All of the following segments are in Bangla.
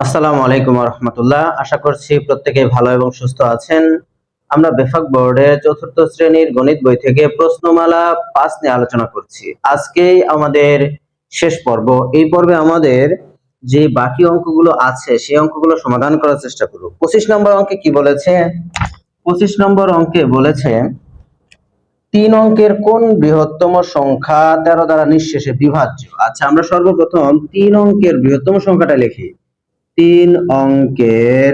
আসসালামু আলাইকুম রহমতুল্লাহ আশা করছি প্রত্যেকে ভালো এবং সুস্থ আছেন। আমরা বেফাক বোর্ডের চতুর্থ শ্রেণির গণিত বই থেকে প্রশ্নমালা পাঁচ নিয়ে আলোচনা করছি। আজকেই আমাদের শেষ পর্ব। এই পর্বে আমাদের যে বাকি অঙ্কগুলো আছে, সেই অঙ্কগুলো সমাধান করার চেষ্টা করব। পঁচিশ নম্বর অঙ্কে কি বলেছে? পঁচিশ নম্বর অঙ্কে বলেছে, তিন অঙ্কের কোন বৃহত্তম সংখ্যা তেরো দ্বারা নিঃশেষে বিভাজ্য? আচ্ছা আমরা সর্বপ্রথম তিন অঙ্কের বৃহত্তম সংখ্যাটা লিখি। তিন অঙ্কের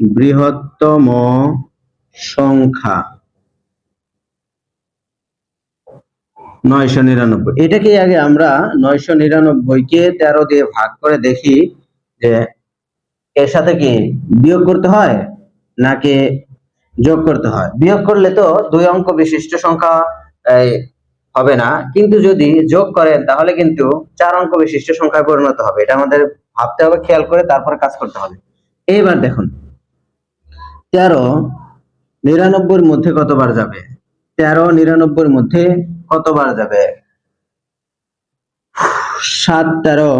বৃহত্তম সংখ্যা। নয়শো নিরানব্বই। এটাকে আগে আমরা নয়শো নিরানব্বইকে তেরো দিয়ে ভাগ করে দেখি যে এর সাথে কি বিয়োগ করতে হয় নাকি যোগ করতে হয়? বিয়োগ করলে তো দুই অঙ্ক বিশিষ্ট সংখ্যা হবে না। কিন্তু যদি যোগ করেন, তাহলে কিন্তু চার অঙ্ক বিশিষ্ট সংখ্যায় পরিণত হবে। এটা আমাদের ভাবতে হবে, খেয়াল করে তারপরে কাজ করতে হবে। এইবার দেখুন। তেরো নিরানব্বইয়ের মধ্যে কতবার যাবে? তেরো নিরানব্বইয়ের মধ্যে কতবার যাবে? সাত তেরো।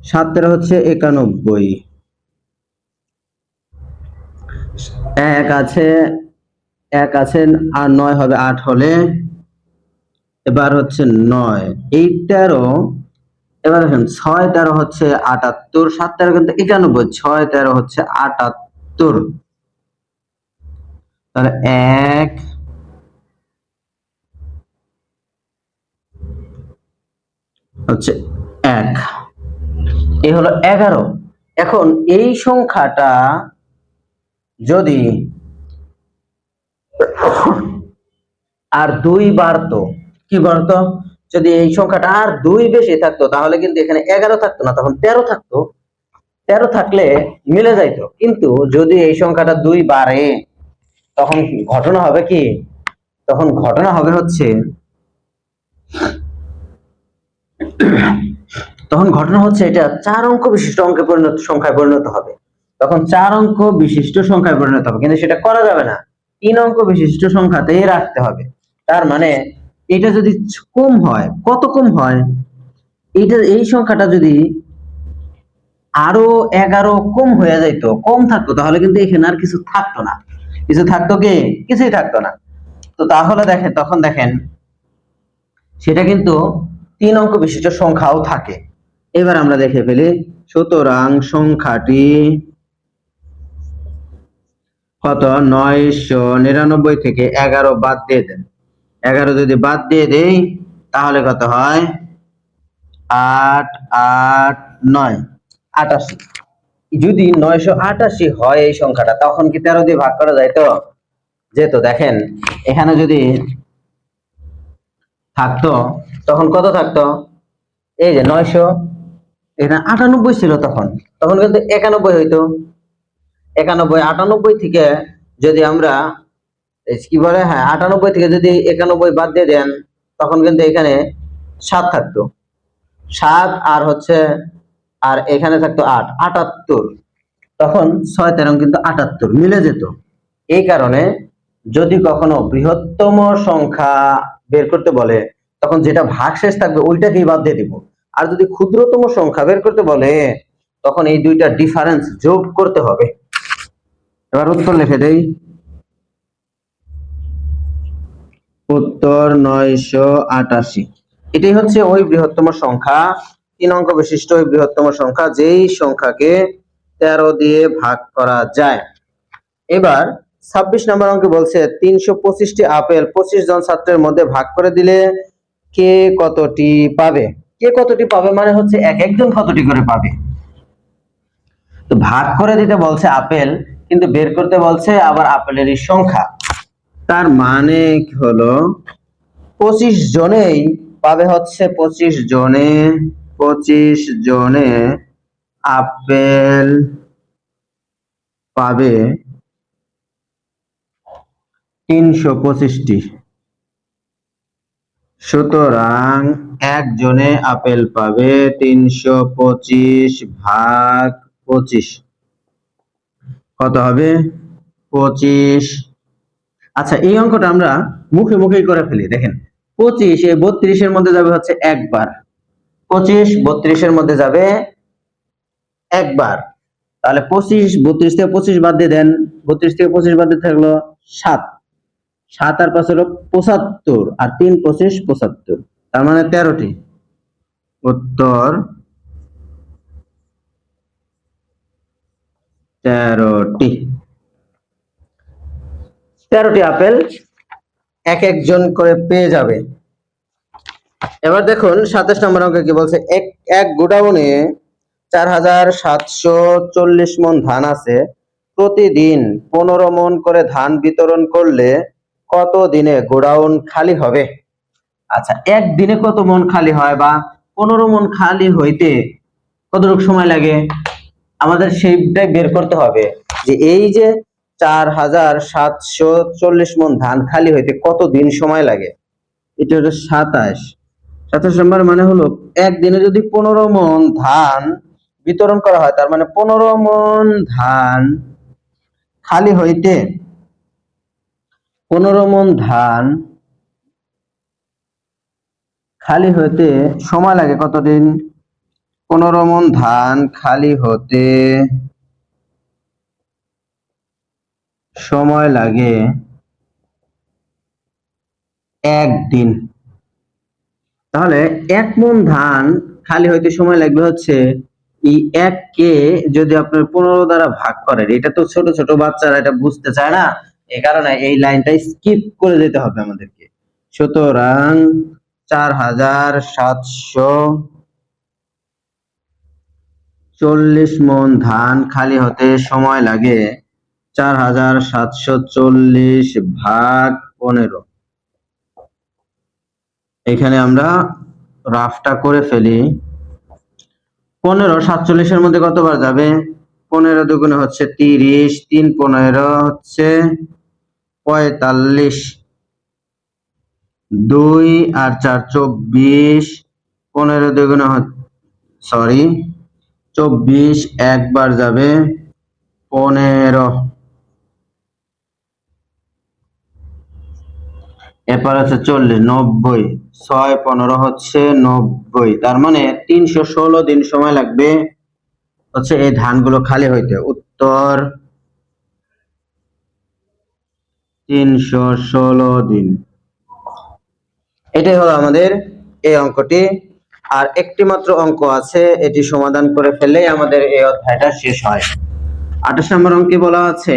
সাত তেরো হচ্ছে একানব্বই। এক আছে এক আছে আর নয় হবে আট হলে, এবার হচ্ছে নয়। এই তেরো, এবার দেখেন ছয় তেরো হচ্ছে আটাত্তর, সাত তেরো কিন্তু একানব্বই, ছয় তেরো হচ্ছে আটাত্তর। তাহলে এক, হচ্ছে এক। এই হলো এগারো। এখন এই সংখ্যাটা যদি আর দুই বাড়তো কি বাড়তো যদি এই সংখ্যাটা আর দুই বেশি থাকতো, তাহলে কিন্তু এখানে এগারো থাকতো না, তখন তেরো থাকতো। তেরো থাকলে মিলে যাইতো। কিন্তু যদি এই সংখ্যাটা দুই বাড়ে তখন ঘটনা হবে কি? তখন ঘটনা হবে হচ্ছে, তখন ঘটনা হচ্ছে এটা চার অঙ্ক বিশিষ্ট অঙ্কে পরিণত, সংখ্যায় পরিণত হবে। তখন চার অঙ্ক বিশিষ্ট সংখ্যায় পরিণত হবে, কিন্তু সেটা করা যাবে না। তিন অঙ্ক বিশিষ্ট সংখ্যাতেই রাখতে হবে। তার মানে এটা যদি কম হয়, কত কম হয়? এটা এই সংখ্যাটা যদি আরও এগারো কম হয়ে যাইত, কম থাকতো, তাহলে কিন্তু এখানে আর কিছু থাকতো না। কিছু থাকতো কি? কিছুই থাকতো না। তো তাহলে দেখেন, তখন দেখেন, সেটা কিন্তু তিন অঙ্ক বিশিষ্ট সংখ্যাও থাকে। এবার আমরা দেখে ফেলি, সুতরাং সংখ্যাটি কত? নয়শো নিরানব্বই থেকে এগারো বাদ দিয়ে দেন। এগারো যদি বাদ দিয়ে দেই, তাহলে কত হয়? আট আট, নয়, আটাশি। যদি নয়শো আটাশি হয় এই সংখ্যাটা, তখন কি তেরো দিয়ে ভাগ করা যায় তো? যেহেতু দেখেন, এখানে যদি থাকতো, তখন কত থাকতো? এই যে নয়শো, এখানে আটানব্বই ছিল তখন। তখন কিন্তু একানব্বই হইতো। একানব্বই, আটানব্বই থেকে যদি আমরা কি বলে হ্যাঁ আটানব্বই থেকে যদি একানব্বই বাদ দিয়ে দেন, তখন কিন্তু এখানে সাত থাকতো। সাত আর হচ্ছে, আর এখানে থাকতো আট, আটাত্তর। তখন ছয় তেরো কিন্তু আটাত্তর, মিলে যেত। এই কারণে যদি কখনো বৃহত্তম সংখ্যা বের করতে বলে, তখন যেটা ভাগশেষ থাকবে ওইটাকেই বাদ দিয়ে দিব। আর যদি ক্ষুদ্রতম সংখ্যা বের করতে বলে, তখন এই দুইটা ডিফারেন্স যোগ করতে হবে। এবার উত্তর লিখে দেই। উত্তর নয়শো আটাশি। এটাই হচ্ছে ওই বৃহত্তম সংখ্যা। তিন অঙ্ক বিশিষ্ট ওই বৃহত্তম সংখ্যা, যেই সংখ্যাকে তেরো দিয়ে ভাগ করা যায়। এবার ছাব্বিশ নম্বর অঙ্কে বলছে, তিনশো পঁচিশটি আপেল পঁচিশ জন ছাত্রের মধ্যে ভাগ করে দিলে কে কতটি পাবে? কে কতটি পাবে মানে হচ্ছে এক একজন কতটি করে পাবে? তো ভাগ করে দিতে বলছে আপেল কিন্তু বের করতে বলছে আবার আপেলেরই সংখ্যা। তার মানে হলো? পঁচিশ জনেই পাবে হচ্ছে পঁচিশ জনে পঁচিশ জনে আপেল পাবে তিনশো পঁচিশটি। সুতরাং একজনে আপেল পাবে তিনশো পঁচিশ ভাগ পঁচিশ। কত হবে? পঁচিশ। আচ্ছা এই অঙ্কটা আমরা মুখে মুখেই করে ফেলি, দেখেন। পঁচিশ, এই বত্রিশের মধ্যে যাবে হচ্ছে একবার। পঁচিশ, বত্রিশের মধ্যে যাবে একবার। তাহলে পঁচিশ, বত্রিশ থেকে পঁচিশ বাদ দিয়ে দেন, বত্রিশ থেকে পঁচিশ বাদ দিয়ে থাকল সাত। সাত আর পাঁচ হলো পঁচাত্তর, আর তিন, পঁচিশ, পঁচাত্তর। তার মানে তেরোটি। উত্তর তেরোটি। তেরোটি আপেল এক একজন করে পেয়ে যাবে। এবার দেখুন, সাতাশ নম্বর অঙ্কে কি বলছে? এক এক গোডাউনে চার হাজার সাতশো চল্লিশ মন ধান আছে। প্রতিদিন পনেরো মন করে ধান বিতরণ করলে কত দিনে গোডাউন খালি হবে? আচ্ছা একদিনে কত মন খালি হয় বা পনেরো মন খালি হইতে কতটুকু সময় লাগে? আমাদের সেইটাই বের করতে হবে যে এই যে চার হাজার সাতশো চল্লিশ মন ধান খালি হইতে কত দিন সময় লাগে? এটা হলো সাতাশ। সাতাশ নম্বর মানে হলো একদিনে যদি পনেরো মন ধান বিতরণ করা হয়, তার মানে পনেরো মন ধান খালি হইতে পনেরো মন ধান খালি হইতে সময় লাগে কতদিন? পনেরো মন ধান খালি হতে সময় লাগে একদিন। তাহলে এক মন ধান খালি হইতে সময় লাগবে হচ্ছে এই এক কে যদি আপনার পনেরো দ্বারা ভাগ করেন। এটা তো ছোট ছোট বাচ্চারা এটা বুঝতে চায় না। এ কারণে এই লাইনটা স্কিপ করে যেতে হবে আমাদেরকে। সুতরাং চার হাজার সাতশো চল্লিশ মন ধান খালি হতে সময় লাগে। চার হাজার সাতশো চল্লিশ ভাগ পনেরো। এখানে আমরা রাফটা করে ফেলি। পনেরো, সাতচল্লিশের মধ্যে কতবার যাবে? পনেরো দুগুণে হচ্ছে তিরিশ, তিন পনেরো হচ্ছে পঁয়তাল্লিশ। দুই আর চার চব্বিশ, পনেরো দুগুণে সরি চব্বিশ একবার যাবে পনেরো। এরপর হচ্ছে চল্লিশ, নব্বই, ছয়, পনেরো হচ্ছে নব্বই। তার মানে তিনশো ষোলো দিন সময় লাগবে হচ্ছে এই ধানগুলো খালি হইতে। উত্তর, তিনশো ষোলো দিন। এটাই হলো আমাদের এই অঙ্কটি। আর একটি মাত্র অঙ্ক আছে, এটি সমাধান করে ফেললেই আমাদের এই অধ্যায়টা শেষ হয়। আঠাশ নম্বর অঙ্কে বলা আছে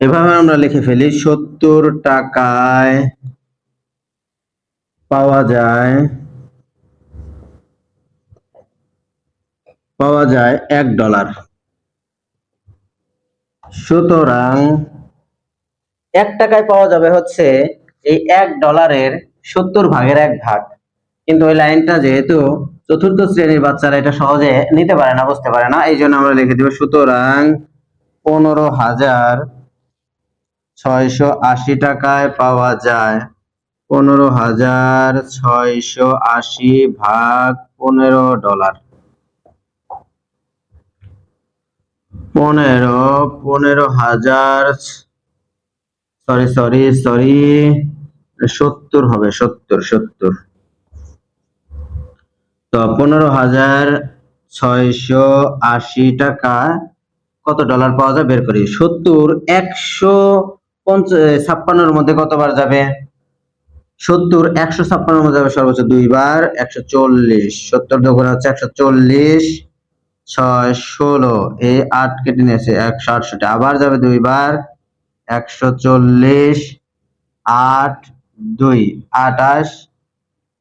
এভাবে আমরা লিখে ফেলি, সত্তর টাকায় পাওয়া যায় পাওয়া যায় এক ডলার। সুতরাং এক টাকায় পাওয়া যাবে হচ্ছে এই এক ডলারের সত্তর ভাগের এক ভাগ। কিন্তু ওই লাইনটা যেহেতু চতুর্থ শ্রেণির বাচ্চারা এটা সহজে নিতে পারে না, বুঝতে পারে না এই জন্য আমরা লিখে দিব সুতরাং পনেরো হাজার ছয়শো আশি টাকায় পাওয়া যায়। পনেরো হাজার ছয়শো আশি ভাগ পনেরো ডলার। পনেরো পনেরো হাজার সরি সরি সরি সত্তর হবে, সত্তর সত্তর। তো পনেরো হাজার ছয়শো আশি টাকা। কত ডলার পাওয়া যায়? বের করি। সত্তর, একশো ছাপ্পান্নর মধ্যে কতবার যাবে? সত্তর, একশো ছাপ্পান্নর মধ্যে যাবে সর্বোচ্চ দুইবার। একশো চল্লিশ। সত্তর দোকান হচ্ছে একশো চল্লিশ। ছয়, ষোলো। এই আট কেটে নিয়েছে একশো আটষট্টি। আবার যাবে দুইবার। একশো চল্লিশ, আট, দুই আটাশ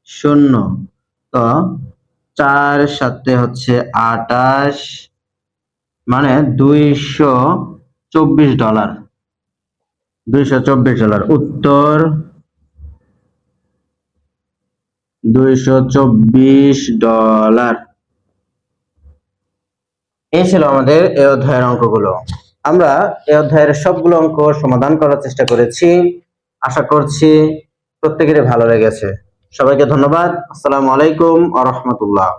শূন্য। তো চার সাথে হচ্ছে আটাশ মানে দুইশো চব্বিশ ডলার। দুইশো চব্বিশ ডলার। উত্তর, দুইশো চব্বিশ ডলার। এই ছিল আমাদের অধ্যায়ের অঙ্কগুলো। আমরা এই অধ্যায়ের সবগুলো অঙ্ক সমাধান করার চেষ্টা করেছি। আশা করছি প্রত্যেকেরই ভালো লেগেছে। সবাইকে ধন্যবাদ। আসসালামু আলাইকুম আ রহমতুল্লাহ।